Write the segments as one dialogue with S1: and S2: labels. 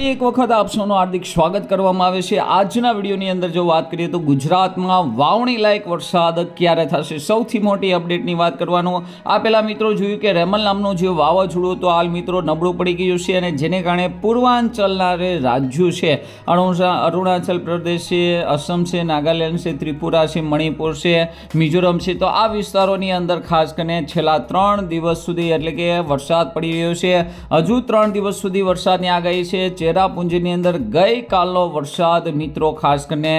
S1: એક વખત આપ સૌનું હાર્દિક સ્વાગત કરવામાં આવે છે. આજના વિડીયોની અંદર જો વાત કરીએ તો ગુજરાતમાં વાવણી લાયક વરસાદ ક્યારે થશે? સૌથી મોટી અપડેટની વાત કરવાનું. આ પહેલાં મિત્રો જોયું કે રેમલ નામનું જે વાવાઝોડું તો હાલ મિત્રો નબળું પડી ગયું છે અને જેને કારણે પૂર્વાંચલના જે રાજ્યો છે. અરુણા, અરુણાચલ પ્રદેશ છે અસમ છે, નાગાલેન્ડ છે, ત્રિપુરા છે, મણિપુર છે, મિઝોરમ છે. તો આ વિસ્તારોની અંદર ખાસ કરીને છેલ્લા ત્રણ દિવસ સુધી એટલે કે વરસાદ પડી રહ્યો છે. હજુ ત્રણ દિવસ સુધી વરસાદની આગાહી છે. ચેરાપુંજીની અંદર ગઈકાલનો વરસાદ, મિત્રો, ખાસ કરીને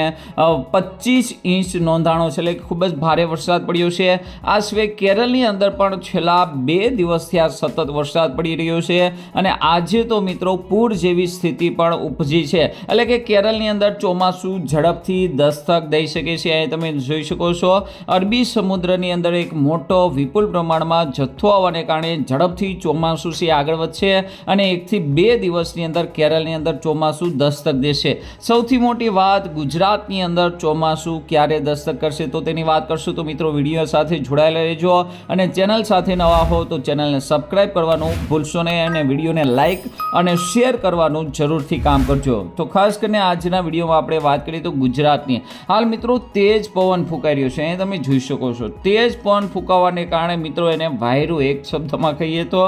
S1: પચીસ ઇંચ નોંધાણો છે, એટલે ખૂબ જ ભારે વરસાદ પડ્યો છે. આ સિવાય કેરળની અંદર પણ છેલ્લા બે દિવસથી આ સતત વરસાદ પડી રહ્યો છે અને આજે તો, મિત્રો, પૂર જેવી સ્થિતિ પણ ઉપજી છે. એટલે કે કેરળની અંદર ચોમાસું ઝડપથી દસ્તક દઈ શકે છે, અહીં તમે જોઈ શકો છો. અરબી સમુદ્રની અંદર એક મોટો વિપુલ પ્રમાણમાં જથ્થો આવવાને કારણે ઝડપથી ચોમાસું છે આગળ વધશે અને એકથી બે દિવસની અંદર કેરળની અંદર ચોમાસું દસ્તક દેશે. સૌથી મોટી વાત ગુજરાતની અંદર ચોમાસું ક્યારે દસ્તક કરશે તો તેની વાત કરશું. તો મિત્રો, વીડિયો સાથે જોડાયેલા રહેજો અને ચેનલ સાથે નવા હો તો ચેનલને સબસ્ક્રાઇબ કરવાનું ભૂલશો નહીં અને વિડીયોને લાઇક અને શેર કરવાનું જરૂરથી કામ કરજો. તો ખાસ કરીને આજના વિડીયોમાં આપણે વાત કરીએ તો ગુજરાતની. હાલ મિત્રો, તેજ પવન ફૂંકાઈ રહ્યો છે. અહીં તમે જોઈ શકો છો. તેજ પવન ફૂંકાવાને કારણે મિત્રો એને વાયરું એક શબ્દમાં કહીએ તો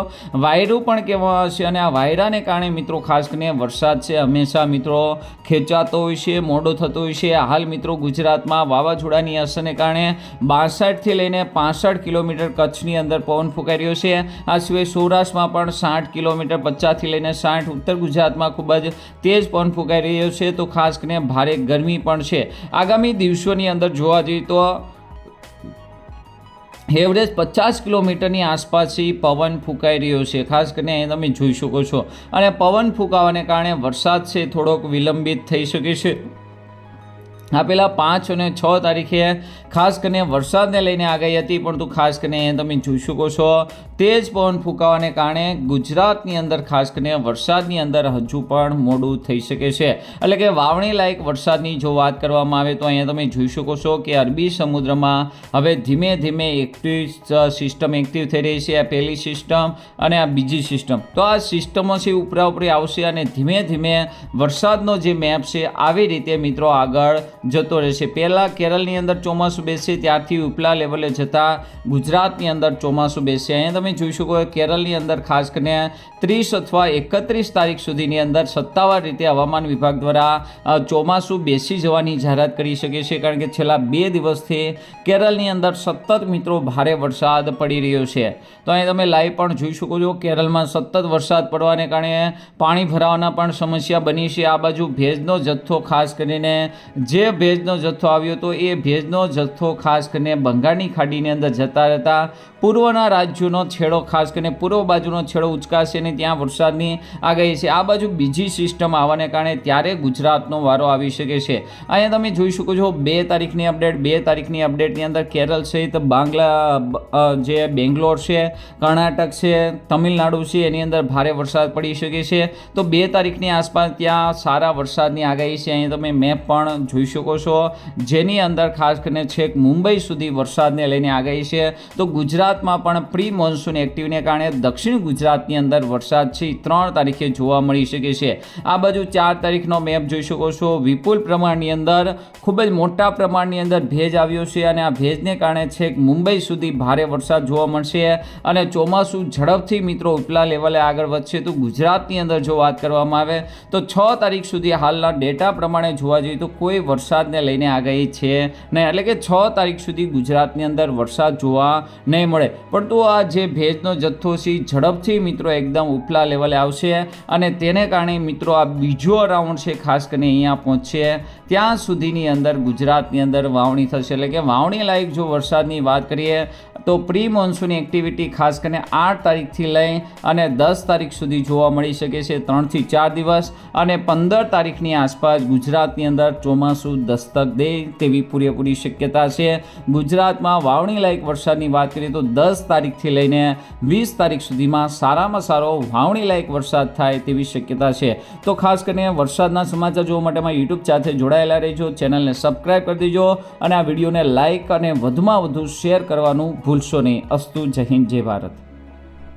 S1: વાયરું પણ કહેવામાં હશે અને આ વાયરાને કારણે મિત્રો ખાસ કરીને વરસાદ છે? હંમેશા મિત્રો ખેંચાતો હોય છે, મોડો થતો હોય છે. હાલ મિત્રો ગુજરાતમાં વાવાઝોડાની અસરને કારણે બાસઠથી લઈને પાસઠ કિલોમીટર કચ્છની અંદર પવન ફૂંકાઈ રહ્યો છે. આ સિવાય સૌરાષ્ટ્રમાં પણ સાઠ કિલોમીટર પચાસથી લઈને સાઠ ઉત્તર ગુજરાતમાં ખૂબ જ તેજ પવન ફૂંકાઈ રહ્યો છે. તો ખાસ કરીને ભારે ગરમી પણ છે. આગામી દિવસોની અંદર જોવા જઈએ તો એવરેજ પચાસ કિલોમીટરની આસપાસથી પવન ફૂંકાઈ રહ્યો છે. ખાસ કરીને અહીં તમે જોઈ શકો છો. અને પવન ફૂંકાવાને કારણે વરસાદ છે, થોડોક વિલંબિત થઈ શકે છે. આ પહેલાં પાંચ અને છ તારીખે ખાસ કરીને વરસાદને લઈને આગાહી હતી, પરંતુ ખાસ કરીને તમે જોઈ શકો છો, તેજ પવન ફૂંકાવાને કારણે ગુજરાતની અંદર ખાસ કરીને વરસાદની અંદર હજુ પણ મોડું થઈ શકે છે. એટલે કે વાવણી લાયક વરસાદની જો વાત કરવામાં આવે તો અહીંયા તમે જોઈ શકો છો કે અરબી સમુદ્રમાં હવે ધીમે ધીમે એક્ટિવ સિસ્ટમ એક્ટિવ થઈ રહી છે. આ પહેલી સિસ્ટમ અને આ બીજી સિસ્ટમ. તો આ સિસ્ટમો છે ઉપરા ઉપરી આવશે અને ધીમે ધીમે વરસાદનો જે મેપ છે, આવી રીતે મિત્રો આગળ જતો રહેશે પહેલાં કેરળની અંદર ચોમાસું બેસે, ત્યારથી ઉપલા લેવલે જતાં ગુજરાતની અંદર ચોમાસું બેસે. અહીંયા તમે જોઈ શકો કેરળની અંદર ખાસ કરીને ત્રીસ અથવા એકત્રીસ તારીખ સુધીની અંદર સત્તાવાર રીતે હવામાન વિભાગ દ્વારા ચોમાસું બેસી જવાની જાહેરાત કરી શકે છે. કારણ કે છેલ્લા બે દિવસથી કેરળની અંદર સતત મિત્રો ભારે વરસાદ પડી રહ્યો છે. તો અહીં તમે લાઈવ પણ જોઈ શકો છો, કેરળમાં સતત વરસાદ પડવાને કારણે પાણી ભરાવાના પણ સમસ્યા બની છે. આ બાજુ ભેજનો જથ્થો ખાસ કરીને જે ભેજનો જથ્થો આવ્યો હતો. એ ભેજનો જથ્થો ખાસ કરીને બંગાળની ખાડીની અંદર જતા રહેતા પૂર્વના રાજ્યોનો છેડો, ખાસ કરીને પૂર્વ બાજુનો છેડો ઉચકાશે અને ત્યાં વરસાદની આગાહી છે. આ બાજુ બીજી સિસ્ટમ આવવાને કારણે ત્યારે ગુજરાતનો વારો આવી શકે છે. અહીંયા તમે જોઈ શકો છો, બે તારીખની અપડેટ, બે તારીખની અપડેટની અંદર કેરળ સહિત બાંગ્લા જે બેંગ્લોર છે, કર્ણાટક છે, તમિલનાડુ છે, એની અંદર ભારે વરસાદ પડી શકે છે. તો બે તારીખની આસપાસ ત્યાં સારા વરસાદની આગાહી છે. અહીંયા તમે મેપ પણ જોઈ શકો છો. જેની અંદર ખાસ કરીને છેક મુંબઈ સુધી વરસાદને લઈને આગાહી છે. તો ગુજરાતમાં પણ પ્રી મોન્સૂન એક્ટિવને કારણે દક્ષિણ ગુજરાતની અંદર વરસાદ છે. ત્રણ તારીખે જોવા મળી શકે છે. આ બાજુ ચાર તારીખનો મેપ જોઈ શકો છો. વિપુલ પ્રમાણની અંદર ખૂબ જ મોટા પ્રમાણની અંદર ભેજ આવ્યો છે અને આ ભેજને કારણે છેક મુંબઈ સુધી ભારે વરસાદ જોવા મળશે. અને ચોમાસું ઝડપથી મિત્રો ઉપલા લેવલે આગળ વધશે. તો ગુજરાતની અંદર જો વાત કરવામાં આવે, તો છ તારીખ સુધી હાલના ડેટા પ્રમાણે જોવા જઈએ તો કોઈ વરસાદને લઈને આગાહી છે નહીં એટલે કે છ તારીખ સુધી ગુજરાતની અંદર વરસાદ જોવા નહીં મળે. પરંતુ આ જે ભેજનો જથ્થો છે ઝડપથી મિત્રો એકદમ ઉપલા લેવલે આવશે અને તેને કારણે મિત્રો આ બીજો રાઉન્ડ છે ખાસ કરીને અહીંયા પહોંચશે. ત્યાં સુધીની અંદર ગુજરાતની અંદર વાવણી થશે. એટલે કે વાવણી લાયક જો વરસાદની વાત કરીએ તો પ્રી મોન્સૂન એક્ટિવિટી ખાસ કરીને આઠ તારીખથી લઈ અને દસ તારીખ સુધી જોવા મળી શકે છે ત્રણથી ચાર દિવસ અને પંદર તારીખની આસપાસ ગુજરાતની અંદર ચોમાસું દસ્તક દે તેવી પૂરેપૂરી શક્યતા છે. ગુજરાતમાં વાવણી લાયક વરસાદની વાત કરીએ તો દસ તારીખથી લઈને વીસ તારીખ સુધીમાં સારામાં સારો વાવણી લાયક વરસાદ થાય તેવી શક્યતા છે. તો ખાસ કરીને વરસાદના સમાચાર જોવા માટે મારા યુટ્યુબ સાથે જોડાયેલા રહેજો. ચેનલને સબસ્ક્રાઈબ કરી દેજો અને આ વિડીયોને લાઇક અને વધુમાં વધુ શેર કરવાનું ભૂલશો નહીં. અસ્તુ જય હિન્દ, જય ભારત.